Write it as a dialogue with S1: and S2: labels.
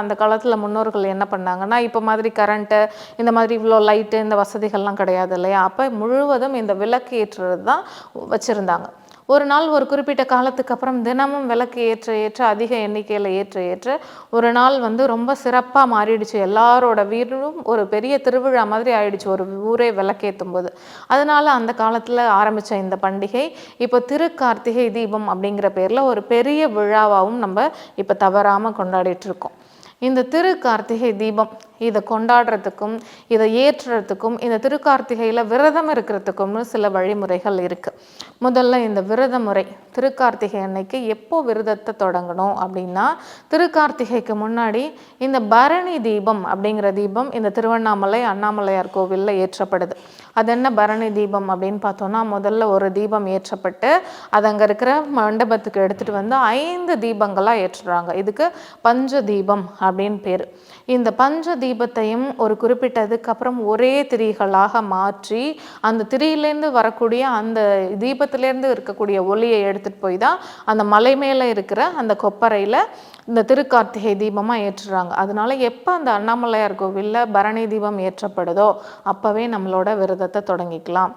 S1: அந்த காலத்தில் முன்னோர்கள் என்ன பண்ணாங்கன்னா இப்போ மாதிரி கரண்ட்டு இந்த மாதிரி இவ்வளோ லைட்டு இந்த வசதிகள்லாம் கிடையாது இல்லையா? அப்போ முழுவதும் இந்த விளக்கு ஏற்றுறது தான் வச்சுருந்தாங்க. ஒரு நாள் ஒரு குறிப்பிட்ட காலத்துக்கு அப்புறம் தினமும் விளக்கு ஏற்ற ஏற்ற அதிக எண்ணிக்கையில் ஏற்ற ஏற்ற ஒரு நாள் வந்து ரொம்ப சிறப்பாக மாறிடுச்சு. எல்லாரோட வீடும் ஒரு பெரிய திருவிழா மாதிரி ஆயிடுச்சு. ஒரு ஊரே விளக்கேற்றும் போது. அதனால அந்த காலத்தில் ஆரம்பித்த இந்த பண்டிகை இப்போ திருக்கார்த்திகை தீபம் அப்படிங்கிற பேரில் ஒரு பெரிய விழாவாகவும் நம்ம இப்போ தவறாமல் கொண்டாடிட்டு இருக்கோம். இந்த திரு கார்த்திகை தீபம். இதை கொண்டாடுறதுக்கும் இதை ஏற்றுறதுக்கும் இந்த திருக்கார்த்திகையில் விரதம் இருக்கிறதுக்கும்னு சில வழிமுறைகள் இருக்குது முதல்ல இந்த விரத முறை திருக்கார்த்திகை அன்னைக்கு எப்போ விரதத்தை தொடங்கணும் அப்படின்னா திருக்கார்த்திகைக்கு முன்னாடி இந்த பரணி தீபம் அப்படிங்கிற தீபம் இந்த திருவண்ணாமலை அண்ணாமலையார் கோவிலில் ஏற்றப்படுது. அது என்ன பரணி தீபம் அப்படின்னு பார்த்தோம்னா முதல்ல ஒரு தீபம் ஏற்றப்பட்டு அது அங்கே இருக்கிற மண்டபத்துக்கு எடுத்துகிட்டு வந்து ஐந்து தீபங்களாக ஏற்றுறாங்க. இதுக்கு பஞ்ச தீபம் அப்படின்னு பேர். இந்த பஞ்ச தீபத்தையும் ஒரு குறிப்பிட்டதுக்கு அப்புறம் ஒரே திரிகளாக மாற்றி அந்த திரியிலேருந்து வரக்கூடிய அந்த தீபத்திலேருந்து இருக்கக்கூடிய ஒளியை எடுத்துகிட்டு போய் தான் அந்த மலை மேலே இருக்கிற அந்த கொப்பரையில் இந்த திருக்கார்த்திகை தீபமாக ஏற்றுறாங்க. அதனால எப்போ அந்த அண்ணாமலையார் கோவிலில் பரணி தீபம் ஏற்றப்படுதோ அப்போவே நம்மளோட விரதத்தை தொடங்கிக்கலாம்.